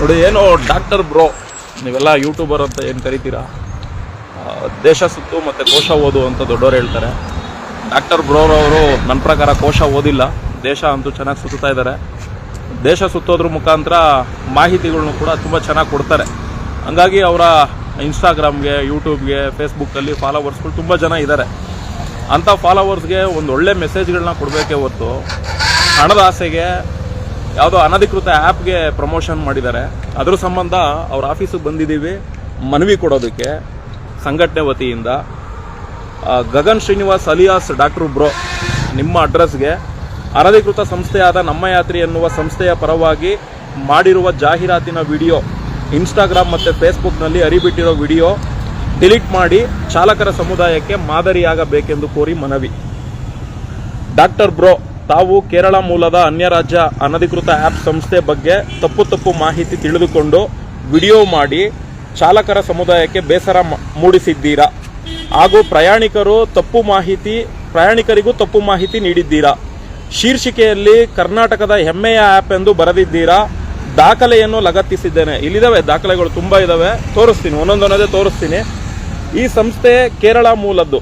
ನೋಡಿ, ಏನು doctor bro, ನೀವೆಲ್ಲ ಯೂಟ್ಯೂಬರ್ ಅಂತ ಏನು ಕರಿತೀರಾ? ದೇಶ ಸುತ್ತು ಮತ್ತು ಕೋಶ ಓದು ಅಂತ ದೊಡ್ಡವರು ಹೇಳ್ತಾರೆ. ಡಾಕ್ಟರ್ ಬ್ರೋರವರು ನನ್ನ ಪ್ರಕಾರ ಕೋಶ ಓದಿಲ್ಲ. ದೇಶ ಅಂತೂ ಚೆನ್ನಾಗಿ ಸುತ್ತಾ ಇದ್ದಾರೆ ದೇಶ ಸುತ್ತೋದ್ರ ಮುಖಾಂತರ ಮಾಹಿತಿಗಳನ್ನು ಕೂಡ ತುಂಬ ಚೆನ್ನಾಗಿ ಕೊಡ್ತಾರೆ. ಹಂಗಾಗಿ ಅವರ ಇನ್ಸ್ಟಾಗ್ರಾಮ್ಗೆ ಯೂಟ್ಯೂಬ್ಗೆ ಫೇಸ್ಬುಕ್ಕಲ್ಲಿ ಫಾಲೋವರ್ಸ್ಗಳು ತುಂಬ ಜನ ಇದ್ದಾರೆ ಅಂಥ ಫಾಲೋವರ್ಸ್ಗೆ ಒಂದು ಒಳ್ಳೆ ಮೆಸೇಜ್ಗಳನ್ನ ಕೊಡಬೇಕೇ ಹೊತ್ತು ಹಣದ ಆಸೆಗೆ ಯಾವುದೋ ಅನಧಿಕೃತ ಆ್ಯಪ್ಗೆ ಪ್ರಮೋಷನ್ ಮಾಡಿದ್ದಾರೆ. ಅದರ ಸಂಬಂಧ ಅವ್ರ ಆಫೀಸಿಗೆ ಬಂದಿದ್ದೀವಿ. ಮನವಿ ಕೊಡೋದಕ್ಕೆ ಸಂಘಟನೆ ವತಿಯಿಂದ. Gagan Srinivas alias doctor bro, ನಿಮ್ಮ ಅಡ್ರೆಸ್ಗೆ ಅನಧಿಕೃತ ಸಂಸ್ಥೆಯಾದ ನಮ್ಮ ಯಾತ್ರಿ ಎನ್ನುವ ಸಂಸ್ಥೆಯ ಪರವಾಗಿ ಮಾಡಿರುವ ಜಾಹೀರಾತಿನ ವಿಡಿಯೋ, ಇನ್ಸ್ಟಾಗ್ರಾಮ್ ಮತ್ತು ಫೇಸ್ಬುಕ್ನಲ್ಲಿ ಅರಿಬಿಟ್ಟಿರೋ ವಿಡಿಯೋ ಡಿಲೀಟ್ ಮಾಡಿ ಚಾಲಕರ ಸಮುದಾಯಕ್ಕೆ ಮಾದರಿಯಾಗಬೇಕೆಂದು ಕೋರಿ ಮನವಿ. ಡಾಕ್ಟರ್ ಬ್ರೋ ತಾವು ಕೇರಳ ಮೂಲದ ಅನ್ಯ ರಾಜ್ಯ ಅನಧಿಕೃತ ಆ್ಯಪ್ ಸಂಸ್ಥೆ ಬಗ್ಗೆ ತಪ್ಪು ತಪ್ಪು ಮಾಹಿತಿ ತಿಳಿದುಕೊಂಡು ವಿಡಿಯೋ ಮಾಡಿ ಚಾಲಕರ ಸಮುದಾಯಕ್ಕೆ ಬೇಸರ ಮೂಡಿಸಿದ್ದೀರಾ? ಹಾಗೂ ಪ್ರಯಾಣಿಕರು ತಪ್ಪು ಮಾಹಿತಿ, ಪ್ರಯಾಣಿಕರಿಗೂ ತಪ್ಪು ಮಾಹಿತಿ ನೀಡಿದ್ದೀರಾ? ಶೀರ್ಷಿಕೆಯಲ್ಲಿ ಕರ್ನಾಟಕದ ಹೆಮ್ಮೆಯ ಆ್ಯಪ್ ಎಂದು ಬರೆದಿದ್ದೀರಾ? ದಾಖಲೆಯನ್ನು ಲಗತ್ತಿಸಿದ್ದೇನೆ. ಇಲ್ಲಿದ್ದಾವೆ, ದಾಖಲೆಗಳು ತುಂಬ ಇದ್ದಾವೆ. ತೋರಿಸ್ತೀನಿ, ಒಂದೊಂದೊಂದೇ ತೋರಿಸ್ತೀನಿ. ಈ ಸಂಸ್ಥೆ ಕೇರಳ ಮೂಲದ್ದು.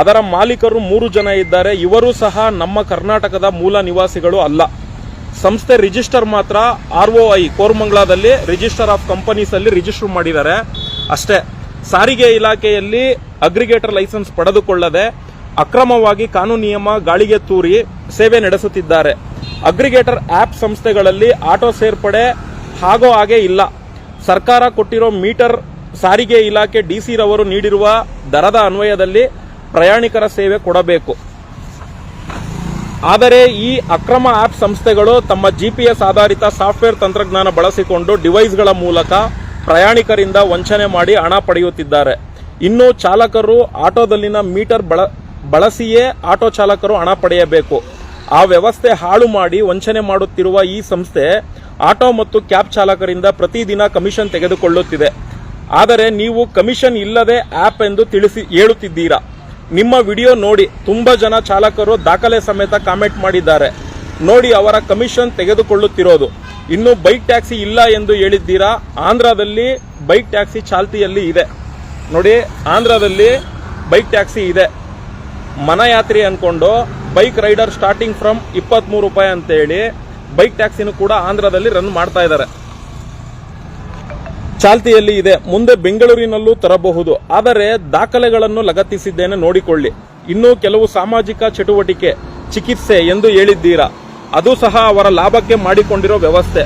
ಅದರ ಮಾಲೀಕರು ಮೂರು ಜನ ಇದ್ದಾರೆ. ಇವರು ಸಹ ನಮ್ಮ ಕರ್ನಾಟಕದ ಮೂಲ ನಿವಾಸಿಗಳು ಅಲ್ಲ. ಸಂಸ್ಥೆ ರಿಜಿಸ್ಟರ್ ಮಾತ್ರ ಆರ್ ಒ ಐ, ಕೋರ್ಮಂಗ್ಲಾದಲ್ಲಿ ರಿಜಿಸ್ಟರ್ ಆಫ್ ಕಂಪನೀಸ್ ಅಲ್ಲಿ ರಿಜಿಸ್ಟರ್ ಮಾಡಿದ್ದಾರೆ. ಅಷ್ಟೇ, ಸಾರಿಗೆ ಇಲಾಖೆಯಲ್ಲಿ ಅಗ್ರಿಗೇಟರ್ ಲೈಸೆನ್ಸ್ ಪಡೆದುಕೊಳ್ಳದೆ ಅಕ್ರಮವಾಗಿ ಕಾನೂನು ನಿಯಮ ಗಾಳಿಗೆ ತೂರಿ ಸೇವೆ ನಡೆಸುತ್ತಿದ್ದಾರೆ. ಅಗ್ರಿಗೇಟರ್ ಆಪ್ ಸಂಸ್ಥೆಗಳಲ್ಲಿ ಆಟೋ ಸೇರ್ಪಡೆ ಹಾಗೋ ಹಾಗೆ ಇಲ್ಲ. ಸರ್ಕಾರ ಕೊಟ್ಟಿರೋ ಮೀಟರ್ ಸಾರಿಗೆ ಇಲಾಖೆ ಡಿಸಿ ರವರು ನೀಡಿರುವ ದರದ ಅನ್ವಯದಲ್ಲಿ ಪ್ರಯಾಣಿಕರ ಸೇವೆ ಕೊಡಬೇಕು. ಆದರೆ ಈ ಅಕ್ರಮ ಆಪ್ ಸಂಸ್ಥೆಗಳು ತಮ್ಮ ಜಿಪಿಎಸ್ ಆಧಾರಿತ ಸಾಫ್ಟ್ವೇರ್ ತಂತ್ರಜ್ಞಾನ ಬಳಸಿಕೊಂಡು ಡಿವೈಸ್ಗಳ ಮೂಲಕ ಪ್ರಯಾಣಿಕರಿಂದ ವಂಚನೆ ಮಾಡಿ ಹಣ ಪಡೆಯುತ್ತಿದ್ದಾರೆ. ಇನ್ನು ಚಾಲಕರು ಆಟೋದಲ್ಲಿನ ಮೀಟರ್ ಬಳ, ಬಳಸಿಯೇ ಆಟೋ ಚಾಲಕರು ಹಣ ಪಡೆಯಬೇಕು. ಆ ವ್ಯವಸ್ಥೆ ಹಾಳು ಮಾಡಿ ವಂಚನೆ ಮಾಡುತ್ತಿರುವ ಈ ಸಂಸ್ಥೆ ಆಟೋ ಮತ್ತು ಕ್ಯಾಬ್ ಚಾಲಕರಿಂದ ಪ್ರತಿದಿನ ಕಮಿಷನ್ ತೆಗೆದುಕೊಳ್ಳುತ್ತಿದೆ. ಆದರೆ ನೀವು ಕಮಿಷನ್ ಇಲ್ಲದೆ ಆಪ್ ಎಂದು ತಿಳಿಸಿ, ಹೇಳುತ್ತಿದ್ದೀರಾ? ನಿಮ್ಮ ವಿಡಿಯೋ ನೋಡಿ ತುಂಬಾ ಜನ ಚಾಲಕರು ದಾಖಲೆ ಸಮೇತ ಕಾಮೆಂಟ್ ಮಾಡಿದ್ದಾರೆ. ನೋಡಿ ಅವರ ಕಮಿಷನ್ ತೆಗೆದುಕೊಳ್ಳುತ್ತಿರೋದು. ಇನ್ನು ಬೈಕ್ ಟ್ಯಾಕ್ಸಿ ಇಲ್ಲ ಎಂದು ಹೇಳಿದ್ದೀರಾ? ಆಂಧ್ರದಲ್ಲಿ ಬೈಕ್ ಟ್ಯಾಕ್ಸಿ ಚಾಲ್ತಿಯಲ್ಲಿ ಇದೆ. ನೋಡಿ, ಆಂಧ್ರದಲ್ಲಿ ಬೈಕ್ ಟ್ಯಾಕ್ಸಿ ಇದೆ. ಮನಯಾತ್ರಿ ಅನ್ಕೊಂಡು ಬೈಕ್ ರೈಡರ್ ಸ್ಟಾರ್ಟಿಂಗ್ ಫ್ರಮ್ ಇಪ್ಪತ್ಮೂರು ರೂಪಾಯಿ ಅಂತ ಹೇಳಿ ಬೈಕ್ ಟ್ಯಾಕ್ಸಿನೂ ಕೂಡ ಆಂಧ್ರದಲ್ಲಿ ರನ್ ಮಾಡ್ತಾ ಇದ್ದಾರೆ. ಚಾಲ್ತಿಯಲ್ಲಿ ಇದೆ. ಮುಂದೆ ಬೆಂಗಳೂರಿನಲ್ಲೂ ತರಬಹುದು. ಆದರೆ ದಾಖಲೆಗಳನ್ನು ಲಗತ್ತಿಸಿದ್ದೇನೆ ನೋಡಿಕೊಳ್ಳಿ. ಇನ್ನು ಕೆಲವು ಸಾಮಾಜಿಕ ಚಟುವಟಿಕೆ, ಚಿಕಿತ್ಸೆ ಎಂದು ಹೇಳಿದ್ದೀರಾ? ಅದು ಸಹ ಅವರ ಲಾಭಕ್ಕೆ ಮಾಡಿಕೊಂಡಿರೋ ವ್ಯವಸ್ಥೆ.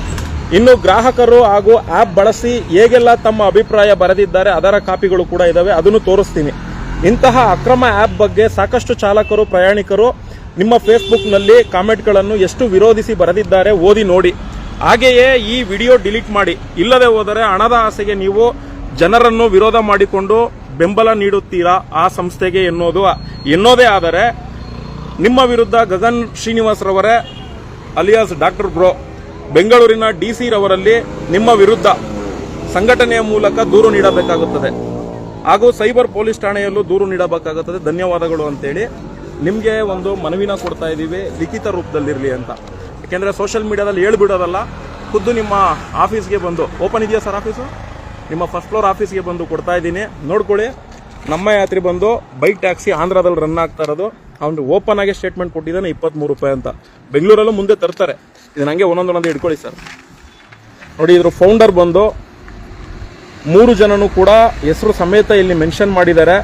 ಇನ್ನು ಗ್ರಾಹಕರು ಹಾಗೂ ಆಪ್ ಬಳಸಿ ಹೇಗೆಲ್ಲ ತಮ್ಮ ಅಭಿಪ್ರಾಯ ಬರೆದಿದ್ದಾರೆ ಅದರ ಕಾಪಿಗಳು ಕೂಡ ಇದಾವೆ. ಅದನ್ನು ತೋರಿಸ್ತೀನಿ. ಇಂತಹ ಅಕ್ರಮ ಆಪ್ ಬಗ್ಗೆ ಸಾಕಷ್ಟು ಚಾಲಕರು, ಪ್ರಯಾಣಿಕರು ನಿಮ್ಮ ಫೇಸ್ಬುಕ್ನಲ್ಲಿ ಕಾಮೆಂಟ್ಗಳನ್ನು ಎಷ್ಟು ವಿರೋಧಿಸಿ ಬರೆದಿದ್ದಾರೆ ಓದಿ ನೋಡಿ. ಹಾಗೆಯೇ ಈ ವಿಡಿಯೋ ಡಿಲೀಟ್ ಮಾಡಿ. ಇಲ್ಲದೆ ಹೋದರೆ ಹಣದ ಆಸೆಗೆ ನೀವು ಜನರನ್ನು ವಿರೋಧ ಮಾಡಿಕೊಂಡು ಬೆಂಬಲ ನೀಡುತ್ತೀರಾ ಆ ಸಂಸ್ಥೆಗೆ ಎನ್ನೋದು ಎನ್ನೋದೇ ಆದರೆ ನಿಮ್ಮ ವಿರುದ್ಧ ಗಗನ್ ಶ್ರೀನಿವಾಸ್ ರವರೇ ಅಲಿಯಾಸ್ ಡಾಕ್ಟರ್ ಬ್ರೋ, ಬೆಂಗಳೂರಿನ ಡಿ ಸಿ ರವರಲ್ಲಿ ನಿಮ್ಮ ವಿರುದ್ಧ ಸಂಘಟನೆಯ ಮೂಲಕ ದೂರು ನೀಡಬೇಕಾಗುತ್ತದೆ. ಹಾಗೂ ಸೈಬರ್ ಪೊಲೀಸ್ ಠಾಣೆಯಲ್ಲೂ ದೂರು ನೀಡಬೇಕಾಗುತ್ತದೆ. ಧನ್ಯವಾದಗಳು ಅಂತೇಳಿ. ನಿಮಗೆ ಒಂದು ಮನವಿನ ಕೊಡ್ತಾ ಇದ್ದೀವಿ. ಲಿಖಿತ ರೂಪದಲ್ಲಿರಲಿ ಅಂತ. ಯಾಕೆಂದರೆ ಸೋಷಿಯಲ್ ಮೀಡಿಯಾದಲ್ಲಿ ಹೇಳ್ಬಿಡೋದಲ್ಲ. ಖುದ್ದು ನಿಮ್ಮ ಆಫೀಸ್ಗೆ ಬಂದು. ಓಪನ್ ಇದೆಯಾ ಸರ್ ಆಫೀಸು ನಿಮ್ಮ ಫಸ್ಟ್ ಫ್ಲೋರ್ ಆಫೀಸ್ಗೆ ಬಂದು ಕೊಡ್ತಾ ಇದ್ದೀನಿ. ನೋಡ್ಕೊಳ್ಳಿ. ನಮ್ಮ ಯಾತ್ರಿ ಬಂದು ಬೈಕ್ ಟ್ಯಾಕ್ಸಿ ಆಂಧ್ರದಲ್ಲಿ ರನ್ ಆಗ್ತಾ ಇರೋದು. ಅವ್ನು ಓಪನ್ ಆಗಿ ಸ್ಟೇಟ್ಮೆಂಟ್ ಕೊಟ್ಟಿದ್ದಾನೆ ಇಪ್ಪತ್ತ್ಮೂರು ರೂಪಾಯಿ ಅಂತ. ಬೆಂಗಳೂರಲ್ಲೂ ಮುಂದೆ ತರ್ತಾರೆ. ಇದನ್ನ ಹಂಗೆ ಒಂದೊಂದೊಂದು ಇಟ್ಕೊಳ್ಳಿ ಸರ್ ನೋಡಿ, ಇದ್ರ ಫೌಂಡರ್ ಬಂದು ಮೂರು ಜನನು ಕೂಡ ಹೆಸರು ಸಮೇತ ಇಲ್ಲಿ ಮೆನ್ಷನ್ ಮಾಡಿದ್ದಾರೆ.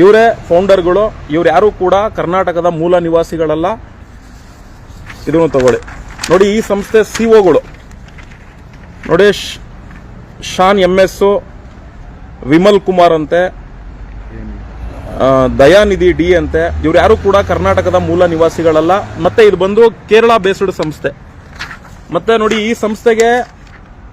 ಇವರೇ ಫೌಂಡರ್ಗಳು ಇವ್ರು ಯಾರು ಕೂಡ ಕರ್ನಾಟಕದ ಮೂಲ ನಿವಾಸಿಗಳಲ್ಲ. ಇದನ್ನು ತಗೊಳ್ಳಿ. ನೋಡಿ ಈ ಸಂಸ್ಥೆ ಸಿ ಒಗಳು ನೋಡಿ ಶ್- ಶಾನ್ ಎಂ ಎಸ್ ವಿಮಲ್ ಕುಮಾರ್ ಅಂತೆ ದಯಾನಿಧಿ ಡಿ ಅಂತೆ, ಇವ್ರು ಯಾರು ಕೂಡ ಕರ್ನಾಟಕದ ಮೂಲ ನಿವಾಸಿಗಳಲ್ಲ. ಮತ್ತೆ ಇದು ಬಂದು ಕೇರಳ ಬೇಸ್ಡ್ ಸಂಸ್ಥೆ. ಮತ್ತೆ ನೋಡಿ ಈ ಸಂಸ್ಥೆಗೆ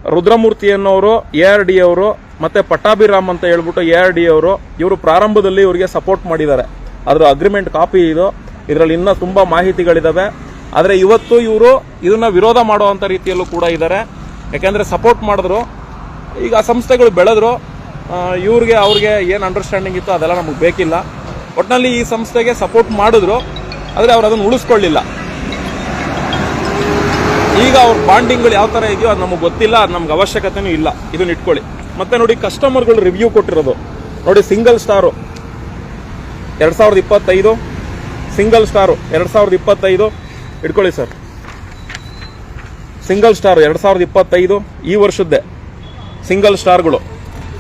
ರುದ್ರಮೂರ್ತಿ ಅನ್ನೋರು, ಎ ಆರ್ ಡಿ ಅವರು, ಮತ್ತೆ ಪಟ್ಟಾಭಿರಾಮ್ ಅಂತ ಹೇಳ್ಬಿಟ್ಟು ಎ ಆರ್ ಡಿ ಅವರು, ಇವರು ಪ್ರಾರಂಭದಲ್ಲಿ ಇವರಿಗೆ ಸಪೋರ್ಟ್ ಮಾಡಿದ್ದಾರೆ. ಅದರ ಅಗ್ರಿಮೆಂಟ್ ಕಾಪಿ ಇದು. ಇದರಲ್ಲಿ ಇನ್ನೂ ತುಂಬಾ ಮಾಹಿತಿಗಳಿದಾವೆ. ಆದರೆ ಇವತ್ತು ಇವರು ಇದನ್ನ ವಿರೋಧ ಮಾಡುವಂಥ ರೀತಿಯಲ್ಲೂ ಕೂಡ ಇದ್ದಾರೆ. ಯಾಕೆಂದರೆ ಸಪೋರ್ಟ್ ಮಾಡಿದ್ರು. ಈಗ ಆ ಸಂಸ್ಥೆಗಳು ಬೆಳೆದ್ರು. ಇವ್ರಿಗೆ, ಅವ್ರಿಗೆ ಏನು ಅಂಡರ್ಸ್ಟ್ಯಾಂಡಿಂಗ್ ಇತ್ತು ಅದೆಲ್ಲ ನಮಗೆ ಬೇಕಿಲ್ಲ. ಒಟ್ಟಿನಲ್ಲಿ ಈ ಸಂಸ್ಥೆಗೆ ಸಪೋರ್ಟ್ ಮಾಡಿದ್ರು. ಆದರೆ ಅವ್ರು ಅದನ್ನು ಉಳಿಸ್ಕೊಳ್ಳಿಲ್ಲ. ಈಗ ಅವ್ರ ಬಾಂಡಿಂಗ್ಗಳು ಯಾವ ಥರ ಇದೆಯೋ ಅದು ನಮಗೆ ಗೊತ್ತಿಲ್ಲ. ಅದು ನಮ್ಗೆ ಅವಶ್ಯಕತೆನೂ ಇಲ್ಲ. ಇದನ್ನ ಇಟ್ಕೊಳ್ಳಿ. ಮತ್ತೆ ನೋಡಿ ಕಸ್ಟಮರ್ಗಳು ರಿವ್ಯೂ ಕೊಟ್ಟಿರೋದು. ನೋಡಿ ಸಿಂಗಲ್ ಸ್ಟಾರು ಎರಡು ಸಾವಿರದ ಇಪ್ಪತ್ತೈದು. ಸಿಂಗಲ್ ಸ್ಟಾರು ಎರಡು ಸಾವಿರದ ಇಪ್ಪತ್ತೈದು. ಇಟ್ಕೊಳ್ಳಿ ಸರ್. ಸಿಂಗಲ್ ಸ್ಟಾರ್ ಎರಡು ಸಾವಿರದ ಇಪ್ಪತ್ತೈದು ಈ ವರ್ಷದ್ದೇ ಸಿಂಗಲ್ ಸ್ಟಾರ್ಗಳು.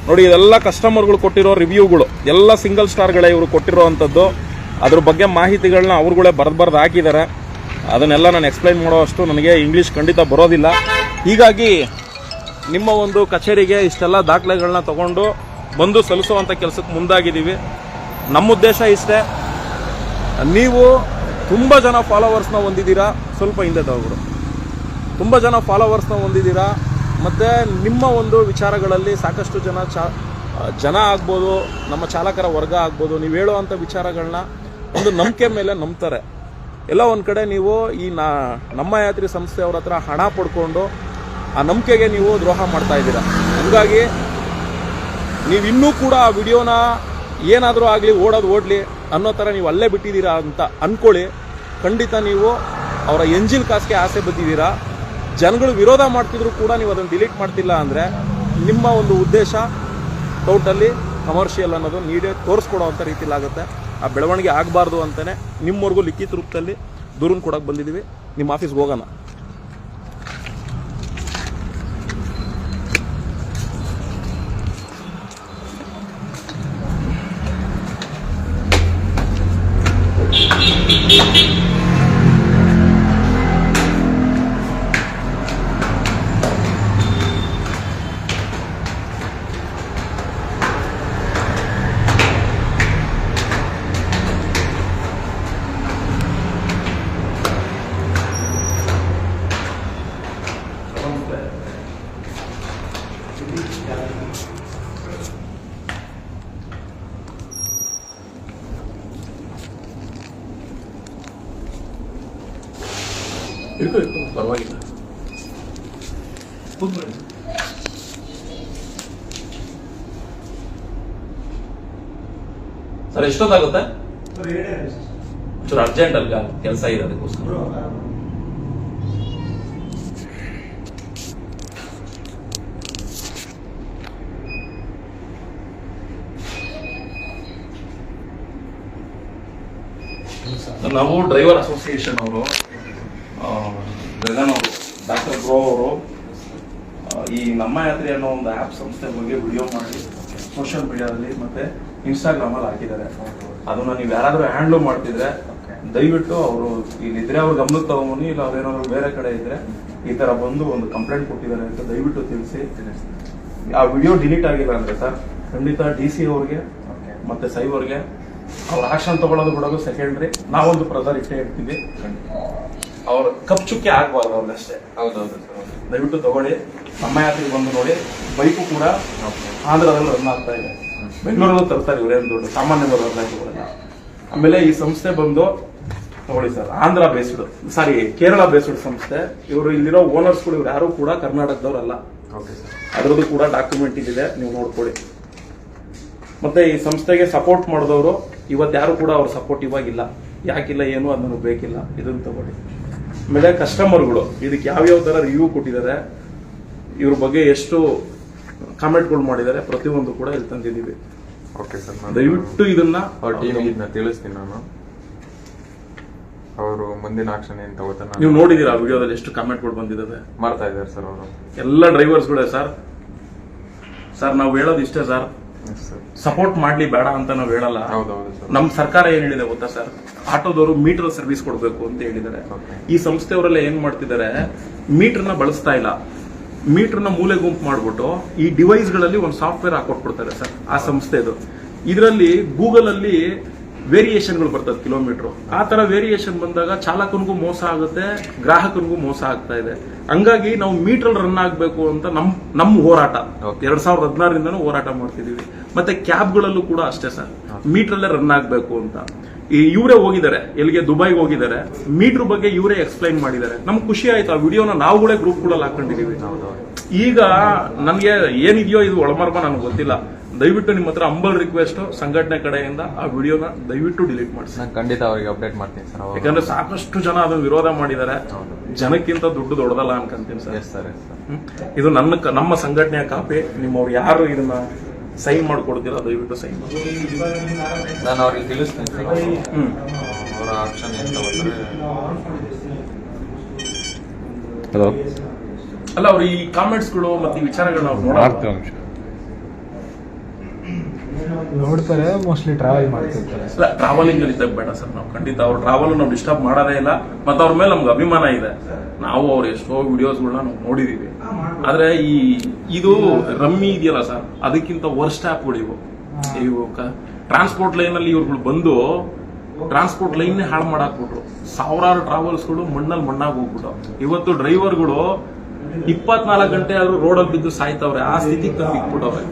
ನೋಡಿ, ಇದೆಲ್ಲ ಕಸ್ಟಮರ್ಗಳು ಕೊಟ್ಟಿರೋ ರಿವ್ಯೂಗಳು ಎಲ್ಲ ಸಿಂಗಲ್ ಸ್ಟಾರ್ಗಳೇ ಇವರು ಕೊಟ್ಟಿರೋ ಅಂಥದ್ದು. ಅದ್ರ ಬಗ್ಗೆ ಮಾಹಿತಿಗಳನ್ನ ಅವ್ರುಗಳೇ ಬರ್ದು ಬರ್ದು ಹಾಕಿದ್ದಾರೆ. ಅದನ್ನೆಲ್ಲ ನಾನು ಎಕ್ಸ್ಪ್ಲೈನ್ ಮಾಡೋ ಅಷ್ಟು ನನಗೆ ಇಂಗ್ಲೀಷ್ ಖಂಡಿತ ಬರೋದಿಲ್ಲ. ಹೀಗಾಗಿ ನಿಮ್ಮ ಒಂದು ಕಚೇರಿಗೆ ಇಷ್ಟೆಲ್ಲ ದಾಖಲೆಗಳನ್ನ ತಗೊಂಡು ಬಂದು ಸಲ್ಲಿಸುವಂಥ ಕೆಲಸಕ್ಕೆ ಮುಂದಾಗಿದ್ದೀವಿ. ನಮ್ಮ ಉದ್ದೇಶ ಇಷ್ಟೇ. ನೀವು ತುಂಬ ಜನ ಫಾಲೋವರ್ಸ್ನ ಹೊಂದಿದ್ದೀರಾ? ಸ್ವಲ್ಪ ಹಿಂದೆ ತಗೊಬಿಡು. ತುಂಬ ಜನ ಫಾಲೋವರ್ಸ್ನ ಹೊಂದಿದ್ದೀರಾ? ಮತ್ತು ನಿಮ್ಮ ಒಂದು ವಿಚಾರಗಳಲ್ಲಿ ಸಾಕಷ್ಟು ಜನ ಚಾ ಜನ ಆಗ್ಬೋದು, ನಮ್ಮ ಚಾಲಕರ ವರ್ಗ ಆಗ್ಬೋದು, ನೀವು ಹೇಳುವಂಥ ವಿಚಾರಗಳನ್ನ ಒಂದು ನಂಬಿಕೆ ಮೇಲೆ ನಂಬ್ತಾರೆ. ಎಲ್ಲ ಒಂದು ಕಡೆ ನೀವು ಈ ನಾ, ನಮ್ಮ ಯಾತ್ರಿ ಸಂಸ್ಥೆಯವ್ರ ಹತ್ರ ಹಣ ಪಡ್ಕೊಂಡು ಆ ನಂಬಿಕೆಗೆ ನೀವು ದ್ರೋಹ ಮಾಡ್ತಾ ಇದ್ದೀರಾ. ಹಂಗಾಗಿ ನೀವು ಇನ್ನೂ ಕೂಡ ಆ ವಿಡಿಯೋನ ಏನಾದರೂ ಆಗಲಿ ಓಡೋದು ಓಡಲಿ ಅನ್ನೋ ಥರ ನೀವು ಅಲ್ಲೇ ಬಿಟ್ಟಿದ್ದೀರಾ ಅಂತ ಅಂದ್ಕೊಳ್ಳಿ ಖಂಡಿತ ನೀವು ಅವರ ಎಂಜಿನ್ ಕಾಸಿಗೆ ಆಸೆ ಬಂದಿದ್ದೀರಾ ಜನಗಳು ವಿರೋಧ ಮಾಡ್ತಿದ್ರು ಕೂಡ ನೀವು ಅದನ್ನು ಡಿಲೀಟ್ ಮಾಡ್ತಿಲ್ಲ ಅಂದರೆ ನಿಮ್ಮ ಒಂದು ಉದ್ದೇಶ ಟೋಟಲಿ ಕಮರ್ಷಿಯಲ್ ಅನ್ನೋದು ನೀಡೇ ತೋರಿಸ್ಕೊಡೋವಂಥ ರೀತಿಲಾಗುತ್ತೆ ಆ ಬೆಳವಣಿಗೆ ಆಗಬಾರ್ದು ಅಂತಲೇ ನಿಮ್ಮವರೆಗೂ ಲಿಖಿತ ರೂಪದಲ್ಲಿ ದೂರನ್ನು ಕೊಡೋಕೆ ಬಂದಿದ್ದೀವಿ. ನಿಮ್ಮ ಆಫೀಸ್ಗೆ ಹೋಗೋಣ. ಸರ್ ಎಷ್ಟೊತ್ತಾಗುತ್ತೆ? ಒಂಚೂರು ಅರ್ಜೆಂಟ್ ಅಲ್ಗ ಕೆಲಸ ಇದೆ ಅದಕ್ಕೋಸ್ಕರ. ನಾವು ಡ್ರೈವರ್ ಅಸೋಸಿಯೇಷನ್ ಅವರು ಗಗನ್ ಅವರು ಡಾಕ್ಟರ್ ಗ್ರೋ ಅವರು ಈ ನಮ್ಮ ಯಾತ್ರೆ ಅನ್ನೋ ಒಂದು ಆ್ಯಪ್ ಸಂಸ್ಥೆ ಬಗ್ಗೆ ವಿಡಿಯೋ ಮಾಡಿ. ಸೋಷಿಯಲ್ ಮೀಡಿಯಾದಲ್ಲಿ ಮತ್ತೆ ಇನ್ಸ್ಟಾಗ್ರಾಮಲ್ಲಿ ಹಾಕಿದ್ದಾರೆ ಅದನ್ನ ನೀವು ಯಾರಾದ್ರೂ ಹ್ಯಾಂಡ್ಲ್ ಮಾಡ್ತಿದ್ರೆ ದಯವಿಟ್ಟು ಅವರು ಇಲ್ಲಿದ್ರೆ ಅವ್ರ ಗಮನಕ್ಕೆ ತಗೊಂಬನ್ನಿ, ಇಲ್ಲ ಅವ್ರೇನಾದ್ರು ಬೇರೆ ಕಡೆ ಇದ್ರೆ ಈ ತರ ಬಂದು ಒಂದು ಕಂಪ್ಲೇಂಟ್ ಕೊಟ್ಟಿದ್ದಾರೆ ಅಂತ ದಯವಿಟ್ಟು ತಿಳಿಸಿ. ಆ ವಿಡಿಯೋ ಡಿಲೀಟ್ ಆಗಿಲ್ಲ ಅಂದ್ರೆ ಸರ್, ಖಂಡಿತ ಡಿ ಸಿ ಅವ್ರಿಗೆ ಮತ್ತೆ ಸೈಬರ್ಗೆ ಅವ್ರ ಆಕ್ಷನ್ ತಗೊಳ್ಳೋದು ಬಿಡೋದು ಸೆಕೆಂಡ್ರಿ ನಾವೊಂದು ಪ್ರಧಾನ ಇಟ್ಟೇ ಇರ್ತೀವಿ. ಅವ್ರ ಕಪ್ ಚುಕ್ಕಿ ಆಗ್ಬಾರ್ದು ಅವ್ರನ್ನಷ್ಟೇ. ಹೌದೌದು ದಯವಿಟ್ಟು ತಗೊಳ್ಳಿ. ಸಮಯಾತ್ರಿಗೆ ಯಾತ್ರೆಗೆ ಬಂದು ನೋಡಿ. ಬೈಕು ಕೂಡ ಆಂಧ್ರದಲ್ಲಿ ರನ್ ಆಗ್ತಾ ಇದೆ. ಬೆಂಗಳೂರಲ್ಲೂ ತರ್ತಾರೆ ಇವರೇನು ದೊಡ್ಡ ಸಾಮಾನ್ಯ ಆಮೇಲೆ ಈ ಸಂಸ್ಥೆ ಬಂದು ತಗೊಳ್ಳಿ sir Andhra based sorry Kerala based ಸಂಸ್ಥೆ. ಇವರು ಇಲ್ಲಿರೋ ಓನರ್ಸ್ಗಳು ಇವ್ರು ಯಾರು ಕೂಡ ಕರ್ನಾಟಕದವ್ರಲ್ಲ. ಅದರದ್ದು ಕೂಡ ಡಾಕ್ಯುಮೆಂಟ್ ಇದೆ ನೀವು ನೋಡ್ಕೊಳ್ಳಿ. ಮತ್ತೆ ಈ ಸಂಸ್ಥೆಗೆ ಸಪೋರ್ಟ್ ಮಾಡಿದವರು ಇವತ್ತು ಯಾರು ಕೂಡ ಅವ್ರ ಸಪೋರ್ಟ್ ಇವಾಗಿಲ್ಲ. ಯಾಕಿಲ್ಲ ಏನು ಅದು ನನಗೆ ಬೇಕಿಲ್ಲ. ಇದನ್ನು ತಗೊಳ್ಳಿ. ಆಮೇಲೆ ಕಸ್ಟಮರ್ಗಳು ಇದಕ್ಕೆ ಯಾವ್ಯಾವ ತರ ರಿವ್ಯೂ ಕೊಟ್ಟಿದ್ದಾರೆ ಇವ್ರ ಬಗ್ಗೆ ಎಷ್ಟು ಕಾಮೆಂಟ್ಗಳು ಮಾಡಿದ್ದಾರೆ ಪ್ರತಿಯೊಂದು ಕೂಡ ಇಲ್ಲಿ ತಂದಿದ್ದೀವಿ. ಓಕೆ ಸರ್ ನಾನು ದಯವಿಟ್ಟು ಇದನ್ನ ಅವ್ರ ಟೀಮಿಗೆ ಇದನ್ನ ತಿಳಿಸ್ತೀನಿ ನಾನು. ಅವರು ಮುಂದಿನ ಆಕ್ಷನ್ ಏನ್ ತಗೋತಾರ ನೀವು ನೋಡಿದೀರಾ ಆ ವಿಡಿಯೋದಲ್ಲಿ ಎಷ್ಟು ಕಾಮೆಂಟ್ಗಳು ಬಂದಿದ್ದಾವೆ? ಮಾಡ್ತಾ ಇದ್ದಾರೆ ಸರ್ ಅವರು. ಎಲ್ಲ ಡ್ರೈವರ್ಸ್ಗಳೇ ಸರ್ ಸರ್ ನಾವು ಹೇಳೋದು ಇಷ್ಟೇ ಸರ್ ಸಪೋರ್ಟ್ ಮಾಡ್ಲಿ ಬೇಡ ಅಂತ ನಾವು ಹೇಳಲ್ಲ. ನಮ್ಮ ಸರ್. ನಮ್ ಸರ್ಕಾರ ಏನ್ ಹೇಳಿದೆ ಗೊತ್ತಾ ಸರ್? ಆಟೋದವರು ಮೀಟರ್ ಸರ್ವಿಸ್ ಕೊಡಬೇಕು ಅಂತ ಹೇಳಿದ್ದಾರೆ. ಈ ಸಂಸ್ಥೆಯವರೆಲ್ಲ ಏನ್ ಮಾಡ್ತಿದ್ದಾರೆ? ಮೀಟರ್ನ ಬಳಸ್ತಾ ಇಲ್ಲ. ಮೀಟರ್ನ ಮೂಲೆ ಗುಂಪು ಮಾಡ್ಬಿಟ್ಟು ಈ ಡಿವೈಸ್ಗಳಲ್ಲಿ ಒಂದು ಸಾಫ್ಟ್ವೇರ್ ಹಾಕೊಟ್ಬಿಡ್ತಾರೆ ಸರ್ ಆ ಸಂಸ್ಥೆದು. ಇದರಲ್ಲಿ ಗೂಗಲ್ ಅಲ್ಲಿ ವೇರಿಯೇಷನ್ಗಳು ಬರ್ತದೆ ಕಿಲೋಮೀಟರ್. ಆ ತರ ವೇರಿಯೇಷನ್ ಬಂದಾಗ ಚಾಲಕನಿಗೂ ಮೋಸ ಆಗುತ್ತೆ ಗ್ರಾಹಕನಿಗೂ ಮೋಸ ಆಗ್ತಾ ಇದೆ. ಹಂಗಾಗಿ ನಾವು ಮೀಟರ್ ರನ್ ಆಗಬೇಕು ಅಂತ ನಮ್ ನಮ್ ಹೋರಾಟ. ಎರಡು ಸಾವಿರದ ಹದಿನಾರರಿಂದನೂ ಹೋರಾಟ ಮಾಡ್ತಿದೀವಿ. ಮತ್ತೆ ಕ್ಯಾಬ್ಗಳಲ್ಲೂ ಕೂಡ ಅಷ್ಟೇ ಸರ್. ಮೀಟರ್ ಅಲ್ಲೇ ರನ್ ಆಗಬೇಕು ಅಂತ. ಈ ಇವರೇ ಹೋಗಿದ್ದಾರೆ ಎಲ್ಲಿಗೆ? ದುಬೈಗೆ ಹೋಗಿದ್ದಾರೆ. ಮೀಟರ್ ಬಗ್ಗೆ ಇವರೇ ಎಕ್ಸ್ಪ್ಲೈನ್ ಮಾಡಿದ್ದಾರೆ. ನಮ್ಗೆ ಖುಷಿ ಆಯ್ತು ಆ ವಿಡಿಯೋನ ನಾವುಗಳೇ ಗ್ರೂಪ್ಗಳಲ್ಲಿ ಹಾಕೊಂಡಿದೀವಿ. ಈಗ ನನ್ಗೆ ಏನಿದೆಯೋ ಇದು ಒಳಮರ್ಮ ನನಗೆ ಗೊತ್ತಿಲ್ಲ. ದಯವಿಟ್ಟು ನಿಮ್ಮ ಹತ್ರ ಅಂಬಲ್ ರಿಕ್ವೆಸ್ಟ್ ಸಂಘಟನೆ ಕಡೆಯಿಂದ ಆ ವಿಡಿಯೋನ ದಯವಿಟ್ಟು ಡಿಲೀಟ್ ಮಾಡಿಸಿ. ನಾನು ಖಂಡಿತ ಅವರಿಗೆ ಅಪ್ಡೇಟ್ ಮಾಡ್ತೀನಿ ಸರ್ ಯಾಕಂದ್ರೆ ಸಾಕಷ್ಟು ಜನ ಅದನ್ನ ವಿರೋಧ ಮಾಡಿದ್ದಾರೆ. ಜನಕ್ಕಿಂತ ದುಡ್ಡು ದೊಡ್ಡದಲ್ಲ ಅನ್ಕಂತೀನಿ sir. Yes sir yes sir hmm. ಇದು ನನ್ನ ಕ- ನಮ್ಮ ಸಂಘಟನೆಯ ಕಾಪಿ. ನಿಮ್ಮವ್ರು ಯಾರು ಇದನ್ನ ಸೈನ್ ಮಾಡ್ಕೊಡ್ತೀರಾ ದಯವಿಟ್ಟು ಸೈನ್ ಮಾಡಿ. ನಾನು ಅವ್ರಿಗೆ ತಿಳಿಸ್ತೀನಿ ಸರ್. ಅವರು. ಹ್ಮ್. ಅವರ ಆಕ್ಷನ್ ಏನು ತಗೋತಾರೆ ಹಲೋ ಅಲ್ಲ ಅವ್ರು ಈ ಕಾಮೆಂಟ್ಸ್ಗಳು ಮತ್ತೆ ಈ ವಿಚಾರಗಳನ್ನ ಅವ್ರು ನೋಡಲ್ಲ. ಮಾಡ್ತೀವಿ ಒಂದು ನಿಮಿಷ. ನೋಡ್ತಾರೆ ಮೋಸ್ಟ್ಲಿ ಟ್ರಾವೆಲ್ ಮಾಡ್ತಿರ್ತಾರೆ. ಅಲ್ಲ ಟ್ರಾವೆಲಿಂಗ್ ಅಲ್ಲಿ ಇದ್ದಾಗ ಬೇಡ ಸರ್ ನಾವು. ಖಂಡಿತ ಅವ್ರು ಟ್ರಾವೆಲ್ ನಾವು ಡಿಸ್ಟರ್ಬ್ ಮಾಡೋದೇ ಇಲ್ಲ ಮತ್ತೆ ಅವ್ರ ಮೇಲೆ ನಮ್ಗೆ ಅಭಿಮಾನ ಇದೆ. ನಾವು ಅವ್ರ ಎಷ್ಟೋ ವಿಡಿಯೋಸ್ಗಳನ್ನ ನಾವು ನೋಡಿದೀವಿ. ಆದ್ರೆ ಈ ಇದು ರಮ್ಮಿ ಇದೆಯಲ್ಲ ಸರ್ ಅದಕ್ಕಿಂತ ವರ್ಸ್ಟ್ ಆ್ಯಪ್ಗಳು ಇವು. ಇವು ಟ್ರಾನ್ಸ್ಪೋರ್ಟ್ ಲೈನ್ ಅಲ್ಲಿ ಇವ್ರುಗಳು ಬಂದು ಟ್ರಾನ್ಸ್ಪೋರ್ಟ್ ಲೈನ್ ಹಾಳು ಮಾಡಾಕ್ಬಿಟ್ರು. ಸಾವಿರಾರು ಟ್ರಾವೆಲ್ಸ್ಗಳು ಮಣ್ಣಲ್ಲಿ ಮಣ್ಣಾಗಿ ಹೋಗ್ಬಿಟ್ಟು ಇವತ್ತು ಡ್ರೈವರ್ಗಳು ಇಪ್ಪತ್ನಾಲ್ಕು ಗಂಟೆ ಆದ್ರೂ ರೋಡಲ್ಲಿ ಬಿದ್ದು ಸಾಯ್ತವ್ರೆ. ಆ ಸ್ಥಿತಿಗೆ ಇಟ್ಬಿಟ್ಟವ್ರೆ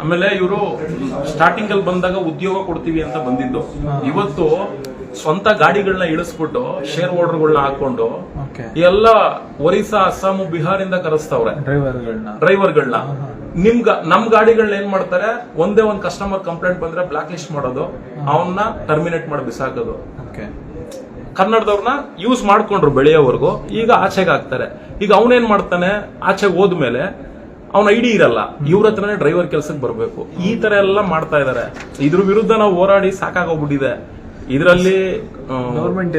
ಆಮೇಲೆ ಇವರು ಸ್ಟಾರ್ಟಿಂಗ್ ಅಲ್ಲಿ ಬಂದಾಗ ಉದ್ಯೋಗ ಕೊಡ್ತೀವಿ ಅಂತ ಬಂದಿದ್ದು. ಇವತ್ತು ಸ್ವಂತ ಗಾಡಿಗಳನ್ನ ಇಳಿಸ್ಬಿಟ್ಟು ಶೇರ್ ಹೋಲ್ಡರ್ಗಳನ್ನ ಹಾಕೊಂಡು ಎಲ್ಲ ಒರಿಸ್ಸಾ ಅಸ್ಸಾಮು ಬಿಹಾರಿಂದ ಕರೆಸ್ತವ್ರೆ. ಡ್ರೈವರ್ಗಳನ್ನ ಡ್ರೈವರ್ಗಳನ್ನ ನಿಮ್ ಗಾ- ನಮ್ ಗಾಡಿಗಳನ್ನ ಏನ್ ಮಾಡ್ತಾರೆ? ಒಂದೇ ಒಂದ್ ಕಸ್ಟಮರ್ ಕಂಪ್ಲೇಂಟ್ ಬಂದ್ರೆ ಬ್ಲಾಕ್ ಲಿಸ್ಟ್ ಮಾಡೋದು ಅವನ್ನ ಟರ್ಮಿನೇಟ್ ಮಾಡಿ ಬಿಸಾಕೋದು. ಓಕೆ ಕನ್ನಡದವ್ರನ್ನ ಯೂಸ್ ಮಾಡ್ಕೊಂಡ್ರು ಬೆಳೆಯೋವರೆಗೂ. ಈಗ ಆಚೆಗೆ ಹಾಕ್ತಾರೆ. ಈಗ ಅವನೇನ್ ಮಾಡ್ತಾನೆ? ಆಚೆಗೆ ಹೋದ್ಮೇಲೆ ಅವನ ಐಡಿ ಇರಲ್ಲ. ಇವ್ರ ಹತ್ರನೇ ಡ್ರೈವರ್ ಕೆಲ್ಸಕ್ಕೆ ಬರಬೇಕು. ಈ ತರ ಎಲ್ಲ ಮಾಡ್ತಾ ಇದಾರೆ. ಇದ್ರ ವಿರುದ್ಧ ನಾವು ಹೋರಾಡಿ ಸಾಕಾಗೋಗ್ಬಿಟ್ಟಿದೆ. ಇದರಲ್ಲಿ ಗೌರ್ಮೆಂಟ್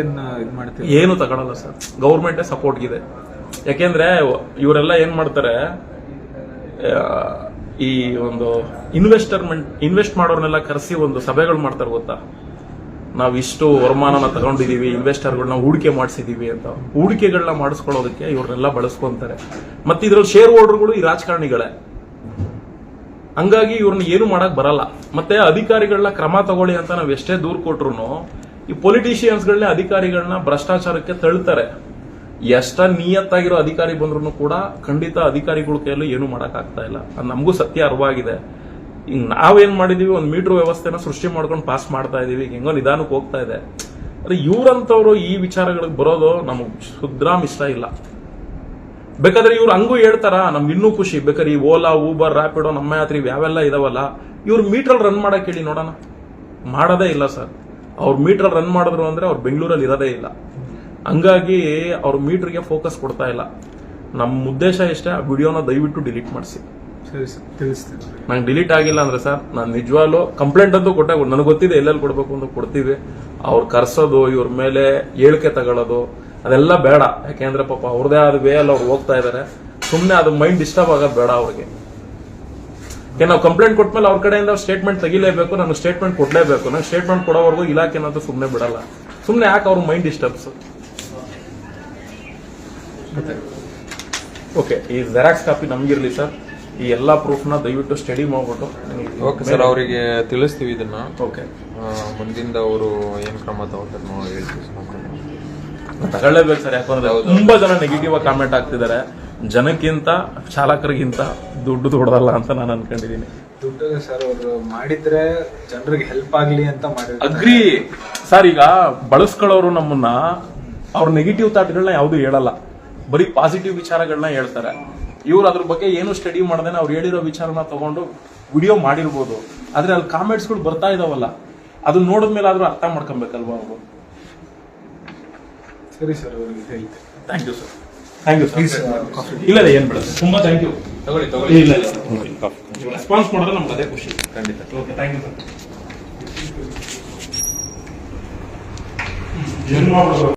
ಏನ್ ತಗೊಳಲ್ಲ ಸರ್. ಗೌರ್ಮೆಂಟೇ ಸಪೋರ್ಟ್ ಇದೆ ಯಾಕೆಂದ್ರೆ ಇವರೆಲ್ಲ ಏನ್ ಮಾಡ್ತಾರೆ ಈ ಒಂದು ಇನ್ವೆಸ್ಟರ್ಮೆಂಟ್ ಇನ್ವೆಸ್ಟ್ ಮಾಡೋರ್ನೆಲ್ಲ ಕರೆಸಿ ಒಂದು ಸಭೆಗಳು ಮಾಡ್ತಾರೆ ಗೊತ್ತಾ? ನಾವು ಇಷ್ಟು ವರಮಾನನ ತಗೊಂಡಿದೀವಿ ಇನ್ವೆಸ್ಟರ್ಗಳನ್ನ ಹೂಡಿಕೆ ಮಾಡಿಸಿದೀವಿ ಅಂತ. ಹೂಡಿಕೆಗಳನ್ನ ಮಾಡಿಸ್ಕೊಳ್ಳೋದಕ್ಕೆ ಇವ್ರನ್ನೆಲ್ಲ ಬಳಸ್ಕೊಂತಾರೆ. ಮತ್ತೆ ಇದ್ರಲ್ಲಿ ಶೇರ್ ಹೋಲ್ಡರ್ಗಳು ಈ ರಾಜಕಾರಣಿಗಳೇ. ಹಂಗಾಗಿ ಇವ್ರನ್ನ ಏನು ಮಾಡಕ್ ಬರಲ್ಲ. ಮತ್ತೆ ಅಧಿಕಾರಿಗಳನ್ನ ಕ್ರಮ ತಗೊಳ್ಳಿ ಅಂತ ನಾವ್ ಎಷ್ಟೇ ದೂರ್ ಕೊಟ್ರು ಈ ಪೊಲಿಟಿಷಿಯನ್ಸ್ಗಳನ್ನೇ ಅಧಿಕಾರಿಗಳನ್ನ ಭ್ರಷ್ಟಾಚಾರಕ್ಕೆ ತಳ್ತಾರೆ. ಎಷ್ಟ ನಿಯತ್ತಾಗಿರೋ ಅಧಿಕಾರಿ ಬಂದ್ರು ಕೂಡ ಖಂಡಿತ ಅಧಿಕಾರಿಗಳ ಕೈಯಲ್ಲೂ ಏನು ಮಾಡಕ್ ಆಗ್ತಾ ಇಲ್ಲ. ನಮಗೂ ಸತ್ಯ ಅರಿವಾಗಿದೆ. ಈಗ ನಾವೇನ್ ಮಾಡಿದೀವಿ, ಒಂದು ಮೀಟರ್ ವ್ಯವಸ್ಥೆನ ಸೃಷ್ಟಿ ಮಾಡ್ಕೊಂಡು ಪಾಸ್ ಮಾಡ್ತಾ ಇದೀವಿ ಈಗ ಹೆಂಗೋ ನಿಧಾನಕ್ಕೆ ಹೋಗ್ತಾ ಇದೆ. ಅಂದ್ರೆ ಇವ್ರಂತವ್ರು ಈ ವಿಚಾರಗಳಿಗೆ ಬರೋದು ನಮಗ್ ಶುದ್ರಾಮ್ ಇಷ್ಟ ಇಲ್ಲ. ಬೇಕಾದ್ರೆ ಇವ್ರು ಹಂಗೂ ಹೇಳ್ತಾರ, ನಮ್ಗೆ ಇನ್ನೂ ಖುಷಿ. ಬೇಕಾದ್ರೆ ಈ ಓಲಾ, ಊಬರ್ ರ್ಯಾಪಿಡೋ ನಮ್ಮ ಯಾತ್ರಿ ಯಾವೆಲ್ಲ ಇದಾವಲ್ಲ, ಇವ್ರು ಮೀಟರ್ ರನ್ ಮಾಡಕ್ ಹೇಳಿ ನೋಡೋಣ. ಮಾಡೋದೇ ಇಲ್ಲ ಸರ್. ಅವ್ರ ಮೀಟರ್ ರನ್ ಮಾಡಿದ್ರು ಅಂದ್ರೆ ಅವ್ರು ಬೆಂಗಳೂರಲ್ಲಿ ಇರೋದೇ ಇಲ್ಲ. ಹಂಗಾಗಿ ಅವ್ರ ಮೀಟರ್ಗೆ ಫೋಕಸ್ ಕೊಡ್ತಾ ಇಲ್ಲ. ನಮ್ಮ ಉದ್ದೇಶ ಇಷ್ಟೇ ಆ ವಿಡಿಯೋನ ದಯವಿಟ್ಟು ಡಿಲೀಟ್ ಮಾಡಿಸಿ. ತಿಳಿಸ್ತೀನಿ. ನಂಗೆ ಡಿಲೀಟ್ ಆಗಿಲ್ಲ ಅಂದ್ರೆ ಸರ್ ನಾನು ನಿಜವಾಗ್ಲೂ ಕಂಪ್ಲೇಂಟ್ ಅಂತೂ ಕೊಟ್ಟಾಗ ನನಗೆ ಗೊತ್ತಿದೆ ಎಲ್ಲೆಲ್ಲಿ ಕೊಡಬೇಕು ಅಂತ ಕೊಡ್ತೀವಿ. ಅವ್ರು ಕರ್ಸೋದು ಇವ್ರ ಮೇಲೆ ಹೇಳಿಕೆ ತಗೊಳ್ಳೋದು ಅದೆಲ್ಲ ಬೇಡ. ಯಾಕೆಂದ್ರೆ ಪಾಪ ಅವ್ರದೇ ಆದ ವೇ ಅಲ್ಲಿ ಅವ್ರು ಹೋಗ್ತಾ ಇದಾರೆ. ಸುಮ್ಮನೆ ಅದು ಮೈಂಡ್ ಡಿಸ್ಟರ್ಬ್ ಆಗೋದು ಬೇಡ ಅವ್ರಿಗೆ. ನಾವು ಕಂಪ್ಲೇಂಟ್ ಕೊಟ್ಮೇಲೆ ಅವ್ರ ಕಡೆಯಿಂದ ಸ್ಟೇಟ್ಮೆಂಟ್ ತೆಗಿಲೇಬೇಕು ನಾನು ಸ್ಟೇಟ್ಮೆಂಟ್ ಕೊಡಲೇಬೇಕು. ನಾನು ಸ್ಟೇಟ್ಮೆಂಟ್ ಕೊಡೋವರೆಗೂ ಇಲಾಖೆನಂತೂ ಸುಮ್ಮನೆ ಬಿಡಲ್ಲ. ಸುಮ್ಮನೆ ಯಾಕೆ ಅವ್ರ ಮೈಂಡ್ ಡಿಸ್ಟರ್ಬ್ಸ್ ಓಕೆ ಈ ಜೆರಾಕ್ಸ್ ಕಾಪಿ ನಮ್ಗಿರ್ಲಿ ಸರ್. ಈ ಎಲ್ಲ ಪ್ರೂಫ್ನ ದಯವಿಟ್ಟು ಸ್ಟಡಿ ಮಾಡ್ಬಿಟ್ಟು ಓಕೆ ಸರ್ ಅವರಿಗೆ ತಿಳಿಸ್ತೀವಿ ಇದನ್ನ. ಓಕೆ ಮುಂದಿಂದ ಅವರು ಏನ್ ಕ್ರಮ ತಗೋತಾರೆ ನೋಡಿ ಹೇಳ್ತೀವಿ ಸರ್ ತಗೊಳ್ಳೇಬೇಕು ಸರ್ ಯಾಕಂದ್ರೆ ತುಂಬಾ ಜನ ನೆಗೆಟಿವ್ ಆಗಿ ಕಾಮೆಂಟ್ ಆಗ್ತಿದ್ದಾರೆ ಜನಕ್ಕಿಂತ ಚಾಲಕರಿಗಿಂತ ದುಡ್ಡು ದೊಡ್ಡದಲ್ಲ ಅಂತ ನಾನು ಅನ್ಕೊಂಡಿದ್ದೀನಿ. ದುಡ್ಡು ಸರ್ ಅವರು ಮಾಡಿದ್ರೆ ಜನರಿಗೆ ಹೆಲ್ಪ್ ಆಗಲಿ ಅಂತ ಮಾಡಿದ್ರು ಅಗ್ರಿ ಸರ್ ಈಗ ಬಳಸ್ಕೊಳ್ಳೋರು ನಮ್ಮನ್ನ ಅವ್ರ ನೆಗೆಟಿವ್ ಥಾಟ್ಗಳನ್ನ ಯಾವುದು ಹೇಳಲ್ಲ. ಬರೀ ಪಾಸಿಟಿವ್ ವಿಚಾರಗಳನ್ನ ಹೇಳ್ತಾರೆ. ಇವ್ರು ಅದ್ರ ಬಗ್ಗೆ ಏನು ಸ್ಟಡಿ ಮಾಡ್ದೇನೆ ಅವ್ರು ಹೇಳಿರೋ ವಿಚಾರನ ತಗೊಂಡು ವಿಡಿಯೋ ಮಾಡಿರ್ಬೋದು. ಆದ್ರೆ ಅಲ್ಲಿ ಕಾಮೆಂಟ್ಸ್ಗಳು ಬರ್ತಾ ಇದಾವಲ್ಲ ಅದನ್ನ ನೋಡಿದ್ಮೇಲೆ ಆದ್ರೂ ಅರ್ಥ ಮಾಡ್ಕೊಬೇಕಲ್ವಾ ಅವರು? ಸರಿ sir thank you sir thank you sir ಇಲ್ಲ ಇಲ್ಲ ಏನ್ ಬೇಡ. ತುಂಬಾ ಥ್ಯಾಂಕ್ ಯು ತಗೊಳ್ಳಿ ತಗೊಳ್ಳಿ. ಇಲ್ಲ ಇಲ್ಲ. ರೆಸ್ಪಾನ್ಸ್ ಮಾಡಿದ್ರೆ ನಮ್ಗೆ ಅದೇ ಖುಷಿ. ಖಂಡಿತ. ಓಕೆ ಥ್ಯಾಂಕ್ ಯು ಸರ್ ಏನು ಮಾಡ್ಬೋದು